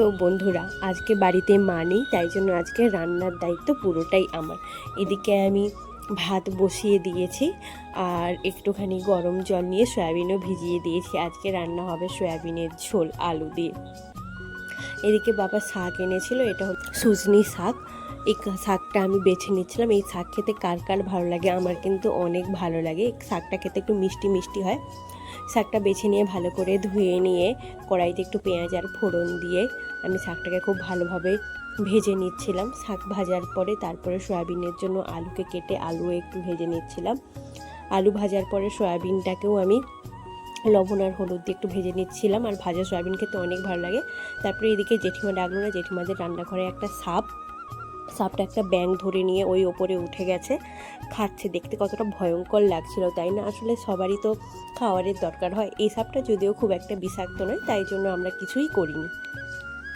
তো বন্ধুরা, আজকে বাড়িতে মা নেই, তাই জন্য আজকে রান্নার দায়িত্ব পুরোটাই আমার। এদিকে আমি ভাত বসিয়ে দিয়েছি, আর একটুখানি গরম জল নিয়ে সয়াবিনও ভিজিয়ে দিয়েছি। আজকে রান্না হবে সয়াবিনের ঝোল, আলু দিয়ে। এদিকে বাবা শাক এনেছিল, এটা হল সুজনি শাক। এই শাকটা আমি বেছে নিচ্ছিলাম। এই শাক খেতে কার কার ভালো লাগে? আমার কিন্তু অনেক ভালো লাগে। শাকটা খেতে একটু মিষ্টি মিষ্টি হয়। শাকটা বেছে নিয়ে ভালো করে ধুয়ে নিয়ে কড়াইতে একটু পেঁয়াজ আর ফোড়ন দিয়ে আমি শাকটাকে খুব ভালোভাবে ভেজে নিচ্ছিলাম। শাক ভাজার পরে তারপরে সয়াবিনের জন্য আলুকে কেটে আলু একটু ভেজে নিচ্ছিলাম। আলু ভাজার পরে সয়াবিনটাকেও আমি লবণ আর হলুদ দিয়ে একটু ভেজে নিচ্ছিলাম আর ভাজা সয়াবিন খেতে অনেক ভালো লাগে। তারপরে এদিকে জেঠিমা ডাকলো না, জেঠিমাদের রান্নাঘরে একটা সাপ। সাপটা একটা ব্যাং ধরে নিয়ে ওই ওপরে উঠে গেছে। খাচ্ছে, দেখতে কতটা ভয়ঙ্কর লাগছিল, তাই না? আসলে সবারই তো খাওয়ারের দরকার হয়। এই সাপটা যদিও খুব একটা বিষাক্ত নয়, তাই জন্য আমরা কিছুই করিনি।